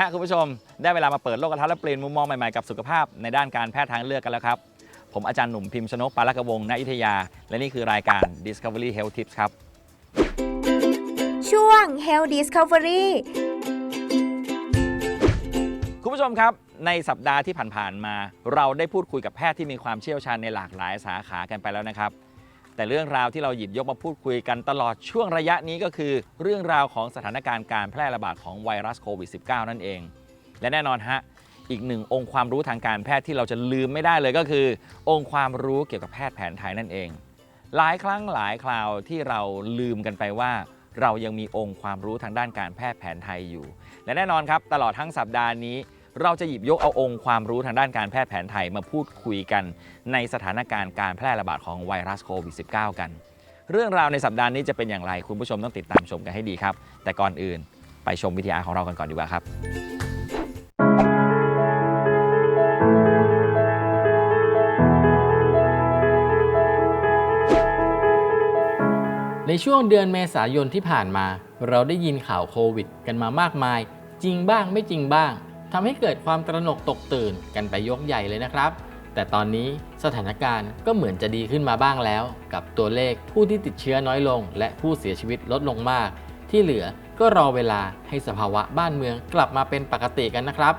สวัสดีฮะคุณผู้ชม ได้เวลามาเปิดโลกทัศน์และเปลี่ยนมุมมองใหม่ๆกับสุขภาพในด้านการแพทย์ทางเลือกกันแล้วครับ ผมอาจารย์หนุ่มพิมพ์ชนกปาลกวงศ์ณอยุธยา และนี่คือรายการ Discovery Health Tips ครับ ช่วง Health Discovery คุณผู้ชมครับ ในสัปดาห์ที่ผ่านๆมา เราได้พูดคุยกับแพทย์ที่มีความเชี่ยวชาญในหลากหลายสาขากันไปแล้วนะครับ แต่เรื่องราวที่เราหยิบยกมาพูดคุยกันตลอดช่วงระยะนี้ก็คือ เรื่องราวของสถานการณ์การแพร่ระบาดของไวรัสโควิด -19 นั่นเอง และแน่นอนฮะอีกหนึ่งองค์ความรู้ทางการแพทย์ที่เราจะลืมไม่ได้เลยก็คือ องค์ความรู้เกี่ยวกับแพทย์แผนไทยนั่นเอง หลายครั้งหลายคราวที่เราลืมกันไปว่า เรายังมีองค์ความรู้ทางด้านการแพทย์แผนไทยอยู่ และแน่นอนครับ ตลอดทั้งสัปดาห์นี้ เราจะหยิบยกเอาองค์ความรู้ทางด้านการแพทย์แผนไทยมาพูดคุยกันในสถานการณ์การแพร่ระบาดของไวรัสโควิด -19 กัน เรื่องราวในสัปดาห์นี้จะเป็นอย่างไร คุณผู้ชมต้องติดตามชมกันให้ดีครับ แต่ก่อนอื่นไปชมวิทยาของเรากันก่อนดีกว่าครับในช่วงเดือนเมษายนที่ผ่านมา เราได้ยินข่าวโควิด กันมามากมาย จริงบ้างไม่จริงบ้าง ทำให้เกิดความตระหนกตกตื่นกันไปยกใหญ่เลยนะครับ แต่ตอนนี้สถานการณ์ก็เหมือนจะดีขึ้นมาบ้างแล้ว กับตัวเลขผู้ที่ติดเชื้อน้อยลง และผู้เสียชีวิตลดลงมาก ที่เหลือก็รอเวลาให้สภาวะบ้านเมืองกลับมาเป็นปกติกันนะครับ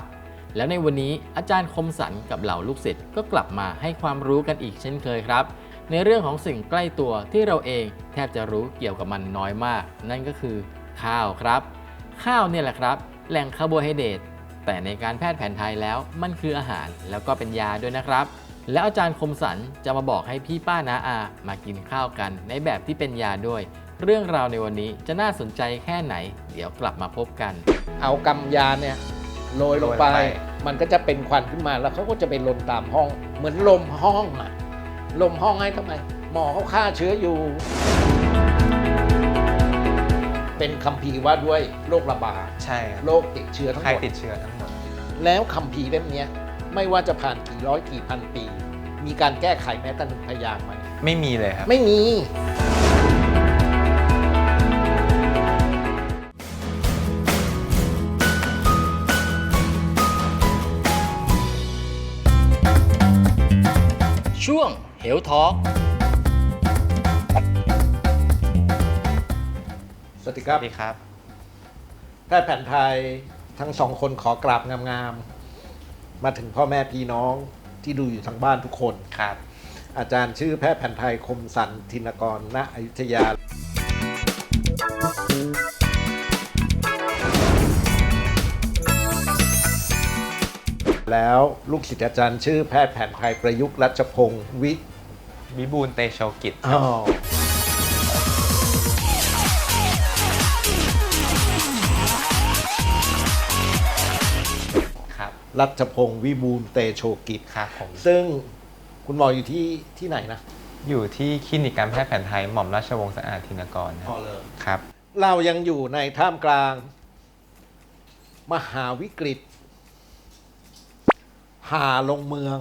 แล้วในวันนี้อาจารย์คมสันกับเหล่าลูกศิษย์ก็กลับมาให้ความรู้กันอีกเช่นเคยครับ ในเรื่องของสิ่งใกล้ตัวที่เราเองแทบจะรู้เกี่ยวกับมันน้อยมาก นั่นก็คือข้าวครับ ข้าวเนี่ยแหละครับ แหล่งคาร์โบไฮเดรต แต่ในการแพทย์แผนไทยแล้วมันคืออาหารแล้วก็เป็นยาด้วยนะครับ แล้วอาจารย์คมสันจะมาบอกให้พี่ป้านาอามากินข้าวกัน ในแบบที่เป็นยาด้วย เรื่องราวในวันนี้จะน่าสนใจแค่ไหน เดี๋ยวกลับมาพบกัน เอากำยาเนี่ยโรยลงไป โรยลงไป มันก็จะเป็นควันขึ้นมาแล้วเขาก็จะไปลนตามห้อง เหมือนลมห้องอะลมห้องให้ทำไม หมอเขาฆ่าเชื้ออยู่ เป็นคัมภีร์ว่าด้วยโรคระบาดใช่ครับโรคติดเชื้อทั้งใครหมด ติดเชื้อทั้งหมด แล้วคัมภีร์เล่มเนี้ยไม่ว่าจะผ่านกี่ร้อยกี่พันปี มีการแก้ไขแม้แต่หนึ่งพยางค์ไหมไม่มีเลยครับ ไม่มี ช่วง Health Talk วัสดีคสรับ วัสดีครับ แพทย์แผนไทยทั้งสองคนขอกราบงามๆ มาถึงพ่อแม่พี่น้องที่ดูอยู่ทางบ้านทุกคน ครับ อาจารย์ชื่อแพทย์แผนไทยคมสันธินกร ณอยุธยา แล้วลูกศิษย์อาจารย์ชื่อแพทย์แผนไทยประยุกต์รัชพงศ์วิ วิบูลย์เตโชกิจอ๋อค รับรัชพงศ์วิบูลย์เตโชกิจ ครับผมซึ่งคุณหมออยู่ที่ที่ไหนนะอยู่ที่คลินิกการแพทย์แผนไทยหม่อมราชวงศ์สะอาดธินกรครับครับ เรายังอยู่ในท่ามกลาง มหาวิกฤต หาลงเมือง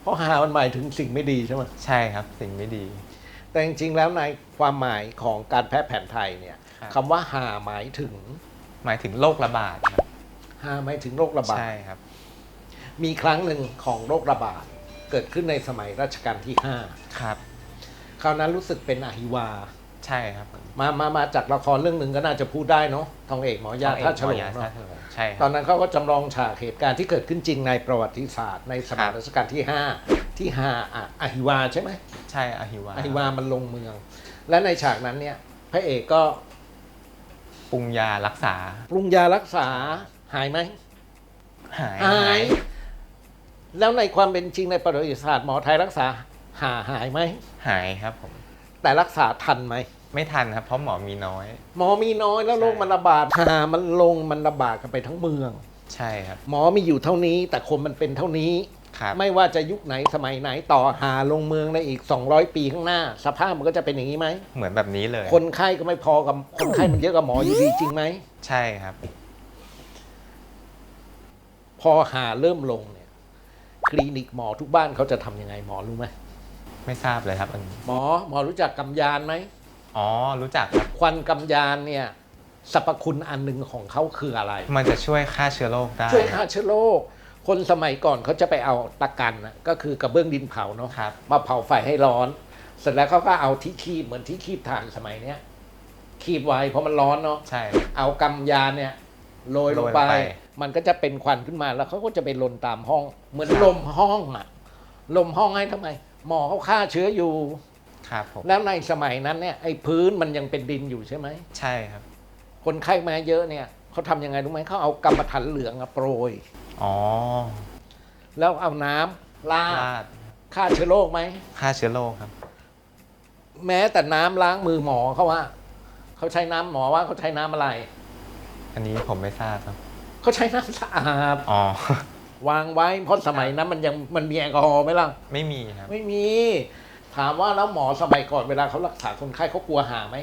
เพราะหามันหมายถึงสิ่งไม่ดีใช่ไหมใช่ครับสิ่งไม่ดี แต่จริงๆแล้วในความหมายของการแพทย์แผนไทยเนี่ยครับ คำว่าหาหมายถึงหมายถึงโรคระบาดครับหาหมายถึงโรคระบาด ใช่ครับ มีครั้งหนึ่งของโรคระบาด เกิดขึ้นในสมัยรัชกาลที่ห้าครับคราวนั้นรู้สึกเป็นอหิวา ใช่ครับมามามาจากละครเรื่องหนึ่งก็น่าจะพูดได้เนาะทองเอกหมอยาท่าฉลงหมอยเนาะท่าฉลงใช่คตอรับนนั้นเขาก็จำลองฉากเหตุการณ์ที่เกิดขึ้นจริงในประวัติศาสตร์ในสมัยครับ รัชกาลที่ 5 ที่ห้าอะอหิวาใช่ไหมใช่อหิวาอหิวามันลงเมือง และในฉากนั้นเนี่ย พระเอกก็ปรุงยารักษาปรุงยารักษาหายไหม หายหาย แล้วในความเป็นจริงในประวัติศาสตร์หมอไทยรักษาหาหายไหม หายครับผม แต่รักษาทันไหม ไม่ทันครับ เพราะหมอมีน้อย หมอมีน้อยแล้วใช่โรคมันระบาดหามันลงมันระบาดกันไปทั้งเมือง ใช่ครับ หมอมีอยู่เท่านี้ แต่คนมันเป็นเท่านี้ครับไม่ว่าจะยุคไหนสมัยไหนต่อหาลงเมืองในอีก 200 ปีข้างหน้า สภาพมันก็จะเป็นอย่างนี้ไหม เหมือนแบบนี้เลย คนไข้ก็ไม่พอกับคนไข้มันเยอะกับหมออยู่ดีจริงไหม ใช่ครับ พอหาเริ่มลงเนี่ยค ลินิกหมอทุกบ้านเขาจะทำยังไงหมอรู้ไหมไม่ทราบเลยครับอันนี้หมอหมอรู้จักกำยานไหมอ๋อรู้จักครับควันกำยานเนี่ยสรรพคุณอันหนึ่งของเขาคืออะไร มันจะช่วยฆ่าเชื้อโรคได้ช่วยฆ่าเชื้อโรคคนสมัยก่อนเขาจะไปเอาตะกันนะก็คือกระเบื้องดินเผาเนาะครับ มาเผาไฟให้ร้อน เสร็จแล้วเขาก็เอาที่คีบเหมือนที่คีบถ่านสมัยเนี้ยคีบไว้เพราะมันร้อนเนาะใช่เอากำยานเนี่ยโรยลงไป โรยลงไป มันก็จะเป็นควันขึ้นมาแล้วเขาก็จะไปลนตามห้อง เหมือนลมห้องอะลมห้องให้ทำไม หมอเขาฆ่าเชื้ออยู่ครับผมแล้วในสมัยนั้นเนี่ยไอ้พื้นมันยังเป็นดินอยู่ใช่ไหมใช่ครับ คนไข้มาเยอะเนี่ยเขาทำยังไงรู้ไหมเขาเอากำมะถันเหลืองอะโปรยอ๋อแล้วเอาน้ำลาดลาดฆ่าเชื้อโรคไหมฆ่าเชื้อโรคครับ แม้แต่น้ำล้างมือหมอเขาว่าเขาใช้น้ำหมอว่าเขาใช้น้ำอะไร อันนี้ผมไม่ทราบครับ เขาใช้น้ำสะอาดอ๋อ วางไว้เพราะสมัยนั้นมันยังมันมีแอลกอฮอล์ไหมล่ะ ไม่มีครับ ไม่มี ถามว่าแล้วหมอสมัยก่อนเวลาเขารักษาคนไข้เขากลัวหาไหม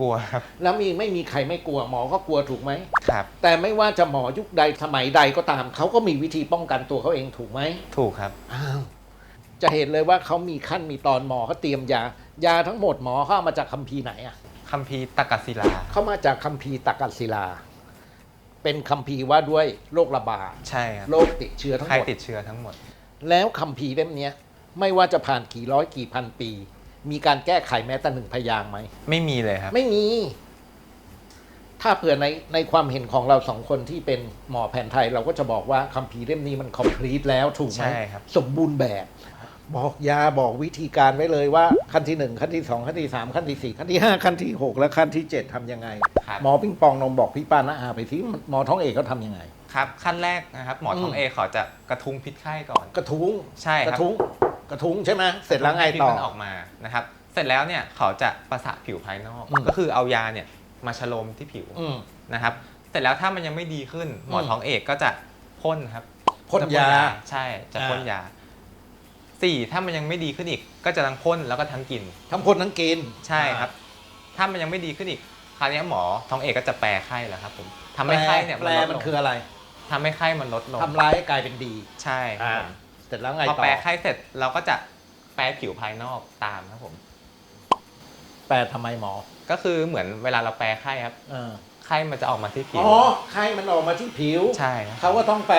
กลัวครับ แล้วมีไม่มีใครไม่กลัวหมอก็กลัวถูกไหม ครับ แต่ไม่ว่าจะหมอยุคใดสมัยใดก็ตามเขาก็มีวิธีป้องกันตัวเขาเองถูกไหมถูกครับ อ้าวจะเห็นเลยว่าเขามีขั้นมีตอนหมอเขาเตรียมยา ยาทั้งหมดหมอเขาเอามาจากคัมภีร์ไหนอะคัมภีร์ตะกัศิลา เขามาจากคัมภีร์ตักกัศิลา เป็นคัมภีร์ว่าด้วยโรคระบาดใช่ครับโรคติดเชื้อทั้งใครหมด ติดเชื้อทั้งหมด แล้วคัมภีร์เล่มเนี้ยไม่ว่าจะผ่านกี่ร้อยกี่พันปี มีการแก้ไขแม้แต่หนึ่งพยางค์ไหม ไม่มีเลยครับ ไม่มี ถ้าเผื่อในในความเห็นของเราสองคนที่เป็นหมอแผนไทย เราก็จะบอกว่าคัมภีร์เล่มนี้มัน complete แล้วถูกไหมใช่ครับ สมบูรณ์แบบ บอกยาบอกวิธีการไว้เลยว่าขั้นที่หนึ่งขั้นที่สองขั้นที่สามขั้นที่สี่ขั้นที่ห้าขั้นที่หกและขั้นที่เจ็ดทำยังไง ครับ หมอปิงปองนมบอกพี่ป้านะอาไปที่หมอท้องเอกเขาทำยังไง ครับ ขั้นแรกนะครับ หมอท้องอืม เอเขาจะกระทุ้งพิษไข้ก่อน กระทุ้งใช่ครับกระทุ้งกระทุ้งใช่ไหมเสร็จแล้วไงพิษต่อ มันออกมานะครับ เสร็จแล้วเนี่ยเขาจะประสาผิวภายนอก อืม ก็คือเอายาเนี่ยมาชโลมที่ผิวอืม นะครับ เสร็จแล้วถ้ามันยังไม่ดีขึ้น หมออมท้องเอกก็จะพ่นครับพ่นจะยา ใช่ จะอ่าพ่นยา สี่ถ้ามันยังไม่ดีขึ้นอีก ก็จะทั้งพ่นแล้วก็ทั้งกิน ทั้งพ่นทั้งกินใช่ครับ ถ้ามันยังไม่ดีขึ้นอีก คราวนี้หมอท้องเอกก็จะแปรไข้แล้วครับผมทำให้ไข้เนี่ยแปลลดมันลงคืออะไรทำให้ไข้มันลดลงทำร้ายให้กลายเป็นดี ใช่ครับผมเสร็จแล้วไงพอต่อแปรไข้เสร็จเราก็จะแปรผิวภายนอกตามครับผม แปลทำไมหมอ ก็คือเหมือนเวลาเราแปรไข้ครับเออไข้มันจะออกมาที่ผิอ๋วอไข้มันออกมาที่ผิว ใช่ครับเขาก็ต้องไป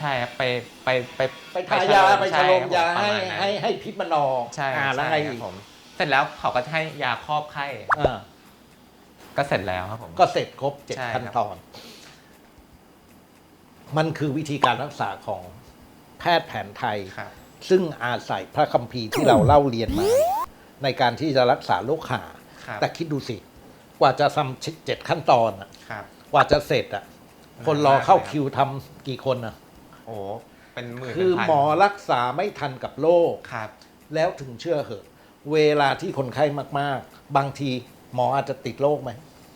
ใช่ครับไปไปไปไปทายาไปชโลมยาช่ให้ครับผมให้ให้พิษมันออกใช่อ่าครับแล้วใช่ไงครัอีบกผมเสร็จแล้วเขาก็จะให้ยาครอบไข้อ่าก็เสร็จแล้วครับผมก็เสร็จครบเจ็ดใช่ครับขั้นตอน มันคือวิธีการรักษาของแพทย์แผนไทยครับซึ่งอาศัยพระคัมภีร์ที่เราเล่าเรียนมา ในการที่จะรักษาโรคหาครับแต่คิดดูสิ กว่าจะทำเจ็ดขั้นตอนอะครับกว่าจะเสร็จอะ คนรอเข้าเลยรับคิวทำกี่คนอะโอ้เป็นหมื่นคือเป็นพันหมอรักษาไม่ทันกับโรค ครับ แล้วถึงเชื่อเหอะ เวลาที่คนไข้มากๆ บางทีหมออาจจะติดโรคไหม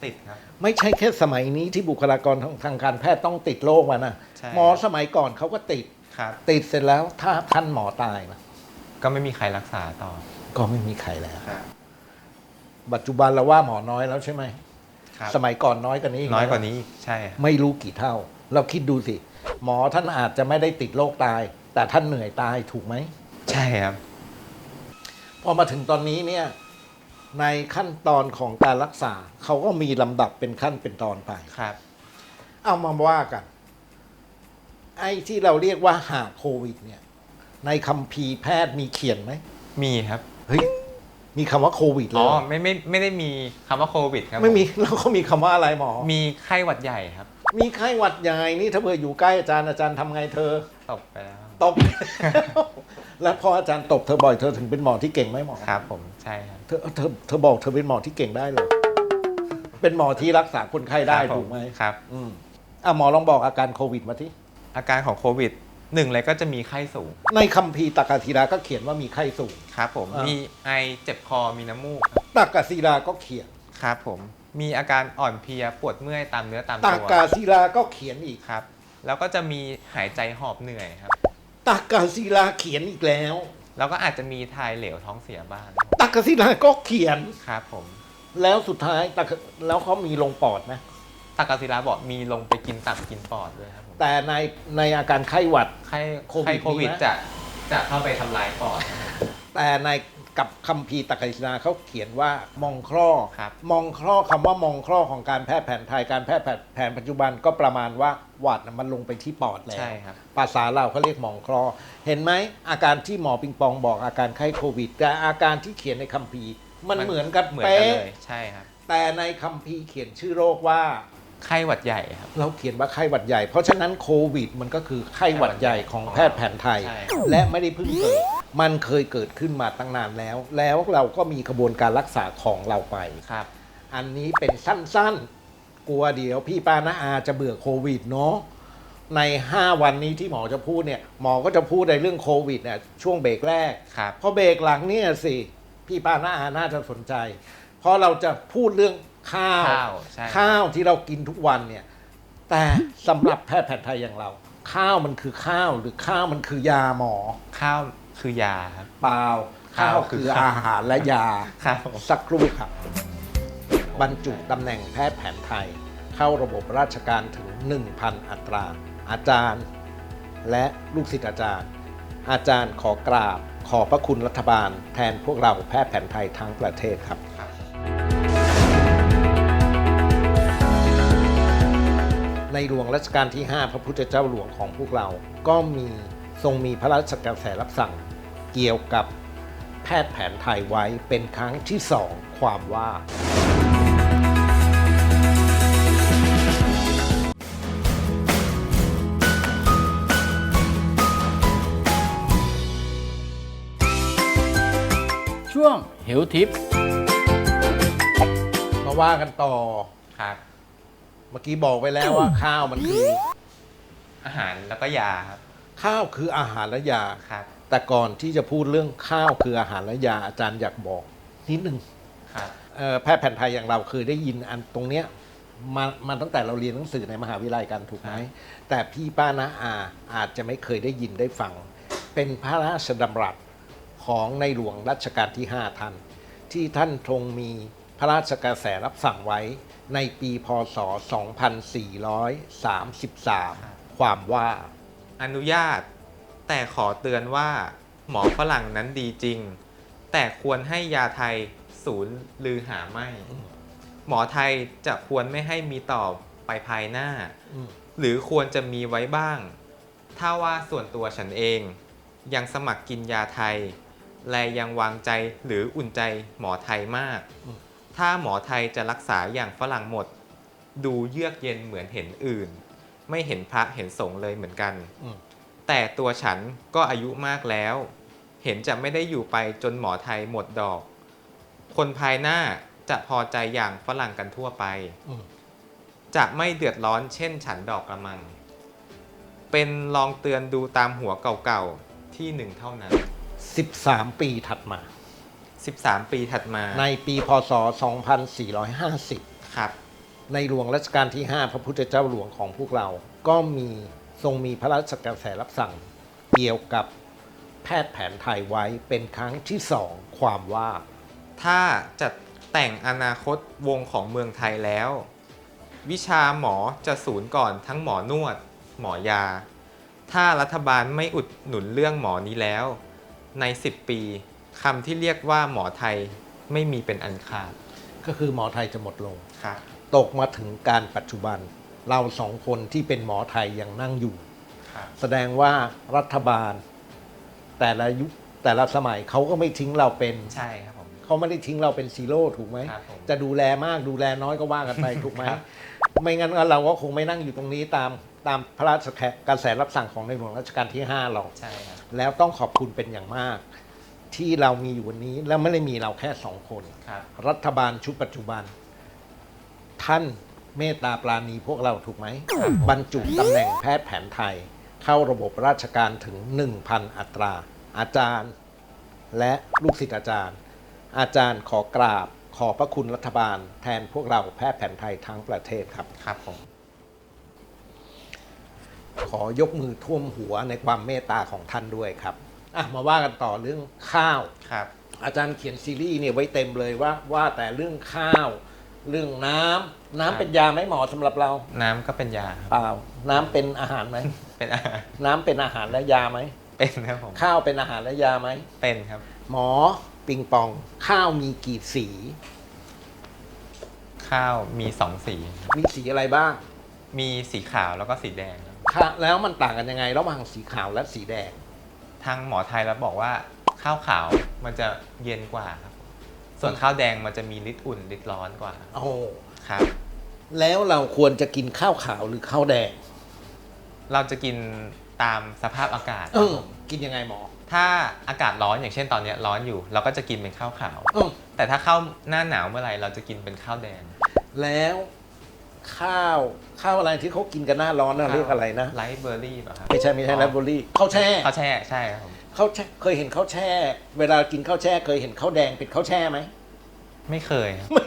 ติดครับ ไม่ใช่แค่สมัยนี้ที่บุคลากรทางทางการแพทย์ต้องติดโรคมานะใช่ หมอสมัยก่อนเขาก็ติด ครับ ติดเสร็จแล้วถ้าท่านหมอตายนะก็ไม่มีใครรักษาต่อก็ไม่มีใครแล้ว ครับปัจจุบันเราว่าหมอน้อยแล้วใช่ไหม ครับสมัยก่อนน้อยกว่านี้น้อยกว่านี้อีกใช่ครับไม่รู้กี่เท่า เราคิดดูสิ หมอท่านอาจจะไม่ได้ติดโรคตาย แต่ท่านเหนื่อยตายถูกไหม ใช่ครับ พอมาถึงตอนนี้เนี่ยในขั้นตอนของการรักษาเขาก็มีลำดับเป็นขั้นเป็นตอนไป ครับ เอามาว่ากัน ไอ้ที่เราเรียกว่าหาโควิด เนี่ย ในคัมภีร์แพทย์มีเขียนไหมมีครับ เฮ้ยมีคำว่าโควิดเลอ๋ยอ เหรอไม่ไม่ไม่ได้มีคำว่าโควิดครับไม่มีผแล้วเขามีคำว่าอะไรหมอ มีไข้หวัดใหญ่ครับ มีไข้หวัดใหญ่นี่ถ้าเผื่ออยู่ใกล้อาจารย์อาจารย์ทำไงเธอตบไปแล้ว ตบ แล้วพออาจารย์ตบเธอบ่อยเธอถึงเป็นหมอที่เก่งไหมหมอครับผมใช่ครับ เธอเธอเธอบอกเธอเป็นหมอที่เก่งได้เลยเป็นหมอที่รักษาคนไข้ได้ครับผถูกไหมครับ อืมอะหมอลองบอกอาการโควิดมาที่อาการของโควิดหนึ่งเลยก็จะมีไข้สูงในคัมภีร์ตักกะศิลาก็เขียนว่ามีไข้สูง ครับผมอ่ามี มีไอเจ็บคอมีน้ำมูกครับตักกะศิลาก็เขียน ครับผม มีอาการอ่อนเพลียปวดเมื่อยตามเนื้อตามตักตัวกะศิลาก็เขียนอีก ครับ แล้วก็จะมีหายใจหอบเหนื่อยครับ ตักกะศิลาเขียนอีกแล้ว แล้วก็อาจจะมีทายเหลวท้องเสียบ้างตักกะศิลาก็เขียน ครับผมแล้วสุดท้ายตักกะแล้วเขามีลงปอดไหมตากาศิลาบอกมีลงไปกินตับกินปอดด้วยครับผมแต่ในในอาการไข้หวัด ไข้โควิดไข้โควิดมีไหมจะจะเข้าไปทำลายปอด แต่ใน กับคัมภีร์ตะกศินาเขาเขียนว่ามองคลอครับ มองคลอคำว่ามองคลอของการแพทย์แผนไทยการแพทย์แผนปัจจุบันก็ประมาณว่าหวัดน่ะมันลงไปที่ปอดแล้ว ใช่ครับ ภาษาเราเขาเรียกหมองคลอ เห็นไหมอาการที่หมอปิงปองบอกอาการไข้โควิด แต่อาการที่เขียนในคัมภีร์มันเหมือนกันเหมือนกันเป๊ะเลยใช่ครับ แต่ในคัมภีร์เขียนชื่อโรคว่า ไข้หวัดใหญ่ครับ เราเขียนว่าไข้หวัดใหญ่ เพราะฉะนั้นโควิดมันก็คือไข้หวัดใหญ่ของแพทย์แผนไทย ใช่ และไม่ได้เพิ่งเกิด มันเคยเกิดขึ้นมาตั้งนานแล้ว แล้วเราก็มีกระบวนการรักษาของเราไป ครับ อันนี้เป็นสั้นๆ กลัวเดี๋ยวพี่ป้านาอาจะเบื่อโควิดเนาะ ใน 5 วันนี้ที่หมอจะพูดเนี่ย หมอก็จะพูดในเรื่องโควิดเนี่ยช่วงเบรกแรก ครับ พอเบรกหลังเนี่ยสิ พี่ป้านาอาน่าจะสนใจ เพราะเราจะพูดเรื่อง ข้าวข้าวใช่ ข้าวที่เรากินทุกวันเนี่ย แต่สำหรับแพทย์แผนไทยอย่างเรา ข้าวมันคือข้าวหรือข้าวมันคือยาหมอข้าวคือยาครับ เปล่าข้าข้าววคือคือข้าวอาหารและยาครับสักครู่ครับ บรรจุตำแหน่งแพทย์แผนไทย เข้าระบบราชการถึง 1,000 อัตรา อาจารย์ และลูกศิษย์อาจารย์ อาจารย์ขอกราบ ขอพระคุณรัฐบาล แทนพวกเราแพทย์แผนไทยทั้งประเทศครับ ในหลวงรัชกาลที่ 5 พระพุทธเจ้าหลวงของพวกเรา ก็มีทรงมีพระราชกระแสรับสั่ง เกี่ยวกับแพทย์แผนไทยไว้เป็นครั้งที่สองความว่า ช่วง Health Tips มาว่ากันต่อครับเมื่อกี้บอกไปแล้วว่าข้าวมันคืออาหารแล้วก็ยาครับข้าวคืออาหารและยา ครับ แต่ก่อนที่จะพูดเรื่องข้าวคืออาหารและยาอาจารย์อยากบอกนิดนึงครับเอ่อแพทย์แผนไทยอย่างเราเคยได้ยินอันตรงเนี้ยมามาตั้งแต่เราเรียนหนังสือในมหาวิทยาลัยกันถูกไหมครับแต่พี่ป้านาอาอาจจะไม่เคยได้ยินได้ฟัง เป็นพระราชดำรัสของในหลวงรัชกาลที่ 5ท่านที่ท่านทรงมีพระราชกระแสรับสั่งไว้ ในปีพศ 2433 ความว่า อนุญาต แต่ขอเตือนว่า หมอฝรั่งนั้นดีจริง แต่ควรให้ยาไทยศูนย์ลือหาไม่ หมอไทยจะควรไม่ให้มีต่อไปภายหน้าอืมหรือควรจะมีไว้บ้าง ถ้าว่าส่วนตัวฉันเอง ยังสมัครกินยาไทย และยังวางใจหรืออุ่นใจหมอไทยมาก ถ้าหมอไทยจะรักษาอย่างฝรั่งหมด ดูเยือกเย็นเหมือนเห็นอื่น ไม่เห็นพระเห็นสงฆ์เลยเหมือนกันอืมแต่ตัวฉันก็อายุมากแล้ว เห็นจะไม่ได้อยู่ไปจนหมอไทยหมดดอก คนภายหน้าจะพอใจอย่างฝรั่งกันทั่วไปอืมจะไม่เดือดร้อนเช่นฉันดอกกระมัง เป็นลองเตือนดูตามหัวเก่าๆที่หนึ่งเท่านั้น 13 ปีถัดมา 13 ปีถัดมาในปีพศ 2450 ครับ ในหลวงรัชกาลที่ 5 พระพุทธเจ้าหลวงของพวกเรา ก็มีทรงมีพระราชกระแสรับสั่ง เกี่ยวกับแพทย์แผนไทยไว้เป็นครั้งที่สองความว่า ถ้าจะแต่งอนาคตวงของเมืองไทยแล้ว วิชาหมอจะศูนย์ก่อนทั้งหมอนวด หมอยา ถ้ารัฐบาลไม่อุดหนุนเรื่องหมอนี้แล้ว ใน 10 ปี คำที่เรียกว่าหมอไทยไม่มีเป็นอันขาดก็คือหมอไทยจะหมดลง ครับ ตกมาถึงการปัจจุบัน เราสองคนที่เป็นหมอไทยยังนั่งอยู่ ครับ แสดงว่ารัฐบาล แต่ละยุคแต่ละสมัยเขาก็ไม่ทิ้งเราเป็นใช่ครับผม เขาไม่ได้ทิ้งเราเป็นซีโร่ถูกไหม ครับผมจะดูแลมากดูแลน้อยก็ว่ากันไป ถูกไหมครับ ไม่งั้นเราก็คงไม่นั่งอยู่ตรงนี้ตามตามพระราชกระแสรับสั่งของในหลวงรัชกาลที่ 5 หรอก ใช่ครับ แล้วต้องขอบคุณเป็นอย่างมาก ที่เรามีอยู่วันนี้แล้วไม่ได้มีเราแค่สองคน ครับ รัฐบาลชุดปัจจุบัน ท่านเมตตาปราณีพวกเราถูกไหม บรรจุตำแหน่งแพทย์แผนไทย เข้าระบบราชการถึง 1,000 อัตรา อาจารย์ และลูกศิษย์อาจารย์ อาจารย์ขอกราบ ขอพระคุณรัฐบาล แทนพวกเราแพทย์แผนไทยทั้งประเทศครับ ครับผม ขอยกมือท่วมหัวในความเมตตาของท่านด้วยครับ อะมาว่ากันต่อเรื่องข้าว ครับ อาจารย์เขียนซีรีส์เนี่ยไว้เต็มเลยว่าว่าแต่เรื่องข้าว เรื่องน้ำน้ำเป็นยาไหมหมอสำหรับเราน้ำก็เป็นยาครับ เปล่าน้ำเป็นอาหารไหม เป็นอาหารน้ำเป็นอาหารและยาไหม เป็นครับผม ข้าวเป็นอาหารและยาไหม เป็นครับ หมอปิงปอง ข้าวมีกี่สี ข้าวมีสองสีมีสีอะไรบ้างมีสีขาวแล้วก็สีแดงครับค่ะแล้วมันต่างกันยังไง ระหว่างสีขาวและสีแดง ทางหมอไทยแล้วบอกว่าข้าวขาวมันจะเย็นกว่าครับ ส่วนข้าวแดงมันจะมีฤทธิ์อุ่นฤทธิ์ร้อนกว่าโอ้ครับ แล้วเราควรจะกินข้าวขาวหรือข้าวแดง เราจะกินตามสภาพอากาศเอครับอผมกินยังไงหมอ ถ้าอากาศร้อนอย่างเช่นตอนเนี้ยร้อนอยู่ เราก็จะกินเป็นข้าวขาวเออแต่ถ้าเข้าหน้าหนาวเมื่อไหร่เราจะกินเป็นข้าวแดง แล้ว ข้าว ข้าวอะไรที่เขากินกันหน้าร้อนนะเรียกอะไรนะไลท์เบอร์รี่ป่ะครับไม่ใช่ไม่ใช่แรดเบอรี่ข้าวแช่ข้าวแช่ใช่ครับผมข้าวแช่เคยเห็นข้าวแช่ เวลากินข้าวแช่ เคยเห็นข้าวแดงเป็นข้าวแช่ไหมไม่เคยครับไม่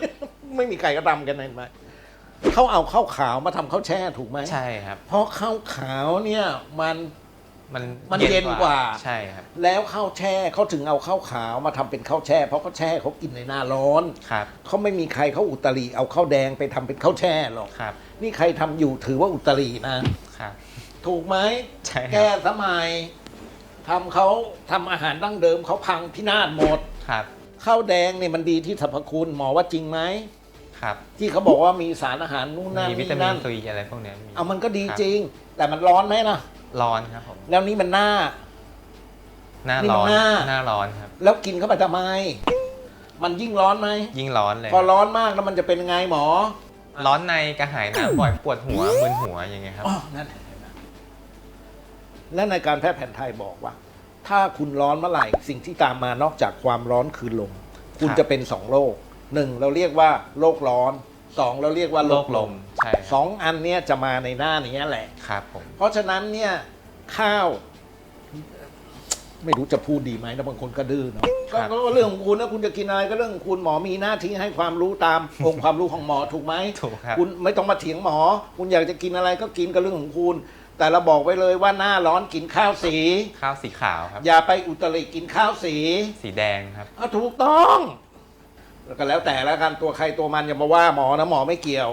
ไม่มีใครก็ทำกันเห็นไหมเขาเอาข้าวขาวมาทำข้าวแช่ถูกไหมใช่ครับ เพราะข้าวขาวเนี่ยมัน มันมันเย็นกว่า ใช่ครับ แล้วข้าวแช่เขาถึงเอาข้าวขาวมาทำเป็นข้าวแช่ เพราะข้าวแช่เขากินในหน้าร้อนครับเขาไม่มีใครเขาอุตริเอาข้าวแดงไปทำเป็นข้าวแช่หรอกครับ นี่ใครทำอยู่ถือว่าอุตรินะครับ ถูกไหมใช่ครับแก้สมัยทำเขาทำอาหารดั้งเดิมเขาพังพินาศหมดครับข้าวแดงเนี่ยมันดีที่สรรพคุณหมอว่าจริงไหมครับ ที่เขาบอกว่ามีสารอาหารนู่นนั่นมีวินี่ตามินั่นนซีอะไรพวกเนี้ยมีเอามันก็ดีครับจริง แต่มันร้อนไหมนะ ร้อนครับผมแล้วนี่มันหน้า หน้านี่มันร้อนหน้า หน้าร้อนครับ แล้วกินเข้าไปทำไม มันยิ่งร้อนไหม ยิ่งร้อนเลยพอร้อนมากแล้วมันจะเป็นยังไงหมอร้อนในกระหายน้ำบ่อยปวดหัวมึนหัวอย่างเงี้ยครับ อ๋อนั่นเห็นไหมและในการแพทย์แผนไทยบอกว่า ถ้าคุณร้อนเมื่อไหร่สิ่งที่ตามมานอกจากความร้อนคือลม คุณครับ จะเป็นสองโรคหนึ่งเราเรียกว่าโรคร้อน สองเราเรียกว่าโรโรคคลลมมใช่สองอันเนี้ยจะมาในหน้านี้แหละ ครับผม เพราะฉะนั้นเนี่ยข้าว ไม่รู้จะพูดดีไหมนะบางคนก็ดื้อเนาะก็ก็เรื่องของคุณนะคุณจะกินอะไรก็เรื่องของคุณหมอมีหน้าที่ให้ความรู้ตาม องค์ความรู้ของหมอถูกไหมถูกครับคุณไม่ต้องมาเถียงหมอ คุณอยากจะกินอะไรก็กินก็เรื่องของคุณ แต่เราบอกไว้เลยว่าหน้าร้อนกินข้าวสี ข้าวสีขาวครับ อย่าไปอุตริกินข้าวสี สีแดงครับ อะถูกต้อง แล้วก็แล้วแต่แล้วกันตัวใครตัวมันอย่ามาว่าหมอนะหมอไม่เกี่ยว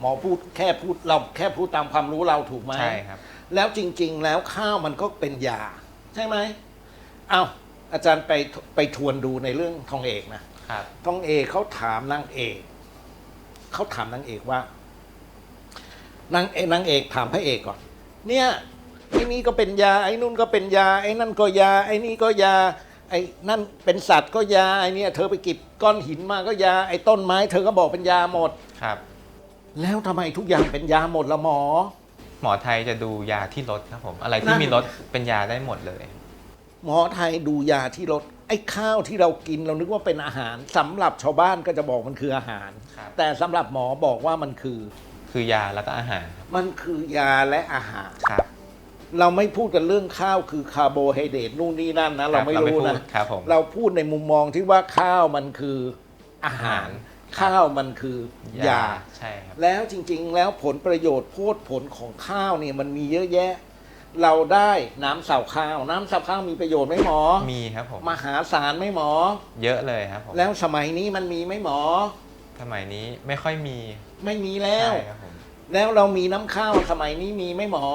หมอพูดแค่พูดเราแค่พูดตามความรู้เราถูกไหมใช่ครับ แล้วจริง ๆ แล้วข้าวมันก็เป็นยา ใช่ไหมเอาอาจารย์ไปไปทวนดูในเรื่องทองเอกนะครับ ทองเอกเขาถามนางเอกเขาถามนางเอกว่านางเอกนางเอกถามพระเอกก่อน เนี่ยไอ้นี่ก็เป็นยาไอ้นู่นก็เป็นยาไอ้นั่นก็ยาไอ้นี่ก็ยา ไอ้นั่นเป็นสัตว์ก็ยาไอ้เนี่ยเธอไปเก็บก้อนหินมาก็ยาไอ้ต้นไม้ เธอก็บอกเป็นยาหมด ครับ แล้วทำไมทุกอย่างเป็นยาหมดละหมอ หมอไทยจะดูยาที่ลดครับผม อะไรที่นั่นมีลดเป็นยาได้หมดเลย หมอไทยดูยาที่รสไอ้ข้าวที่เรากินเรานึกว่าเป็นอาหารสำหรับชาวบ้านก็จะบอกมันคืออาหาร ครับ แต่สำหรับหมอบอกว่ามันคือ คือยาแล้วก็อาหารครับมันคือยาและอาหาร ครับ เราไม่พูดกันเรื่องข้าวคือคาร์โบไฮเดรตนู่นนี่นั่นนะ เราไม่เราไม่รู้พูดนะ ครับผมเราพูดในมุมมองที่ว่าข้าวมันคืออาหาร ข้าวมันคือยาใช่ครับแล้วจริง ๆ แล้วผลประโยชน์โพดผลของข้าวเนี่ยมันมีเยอะแยะ เราได้น้ำเสาข้าว น้ำเสาข้าวมีประโยชน์ไหมหมอ มีครับผมมหาศาลไหมหมอ เยอะเลยครับผมแล้วสมัยนี้มันมีไหมหมอ สมัยนี้ไม่ค่อยมี ไม่มีแล้วใช่ครับผมแล้วเรามีน้ำข้าวสมัยนี้มีไหมหมอ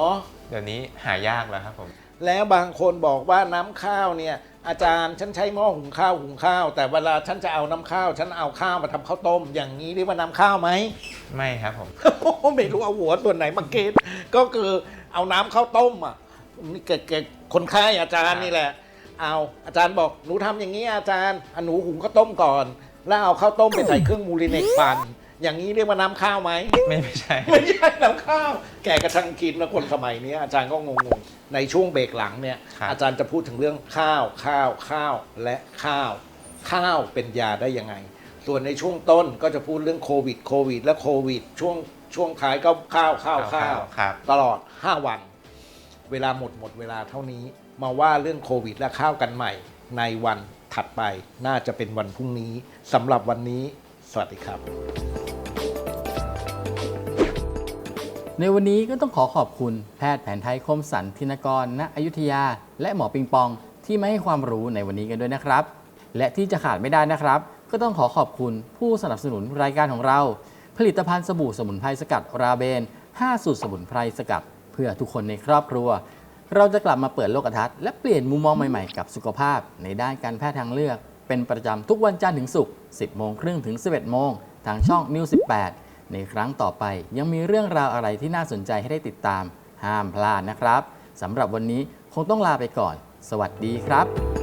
เดี๋ยวนี้หายากแล้วครับผม แล้วบางคนบอกว่าน้ำข้าวเนี่ย อาจารย์ฉันใช้หม้อหุงข้าวหุงข้าว แต่เวลาฉันจะเอาน้ำข้าว ฉันเอาข้าวมาทำข้าวต้ม อย่างนี้เรียกว่าน้ำข้าวไหม ไม่ครับผม ไม่รู้เอาหัวส่วนไหนมาเกณฑ์ก็คือเอาน้ำข้าวต้มอะนี่แกแกคนไข้อาจารย์นี่แหละ เอาอาจารย์บอกหนูทำอย่างนี้อาจารย์อะหนูหุงข้าวต้มก่อน แล้วเอาข้าวต้มไปใส่เครื่องมูลิเนกปั่น อย่างนี้เรียกว่าน้ำข้าวไหม ไม่ไม่ใช่ ไม่ใช่น้ำข้าว แกกระชังกินนะคนสมัยนี้อาจารย์ก็งงๆ ในช่วงเบรกหลังเนี่ย ครับ อาจารย์จะพูดถึงเรื่องข้าว ข้าว ข้าว และข้าว ข้าวเป็นยาได้ยังไง ส่วนในช่วงต้นก็จะพูดเรื่องโควิด โควิด และโควิด ช่วงช่วงท้ายก็ข้าวข้าวข้าว ครับ ตลอด 5 วัน เวลาหมดหมดเวลาเท่านี้ มาว่าเรื่องโควิดและข้าวกันใหม่ ในวันถัดไปน่าจะเป็นวันพรุ่งนี้สำหรับวันนี้ สวัสดีครับ ในวันนี้ก็ต้องขอขอบคุณแพทย์แผนไทยคมสันธินกร ณ อยุธยา และหมอปิงปองที่มาให้ความรู้ในวันนี้กันด้วยนะครับ และที่จะขาดไม่ได้นะครับ ก็ต้องขอขอบคุณผู้สนับสนุนรายการของเรา ผลิตภัณฑ์สบู่สมุนไพรสกัดราเบน 5 สูตรสมุนไพรสกัด เพื่อทุกคนในครอบครัว เราจะกลับมาเปิดโลกทัศน์และเปลี่ยนมุมมองใหม่ๆ กับสุขภาพในด้านการแพทย์ทางเลือก เป็นประจำทุกวันจันทร์ถึงศุกร์ 10 โมงครึ่งถึง 11 โมง ทางช่อง New 18 ในครั้งต่อไปยังมีเรื่องราวอะไรที่น่าสนใจให้ได้ติดตาม ห้ามพลาดนะครับสำหรับวันนี้คงต้องลาไปก่อน สวัสดีครับ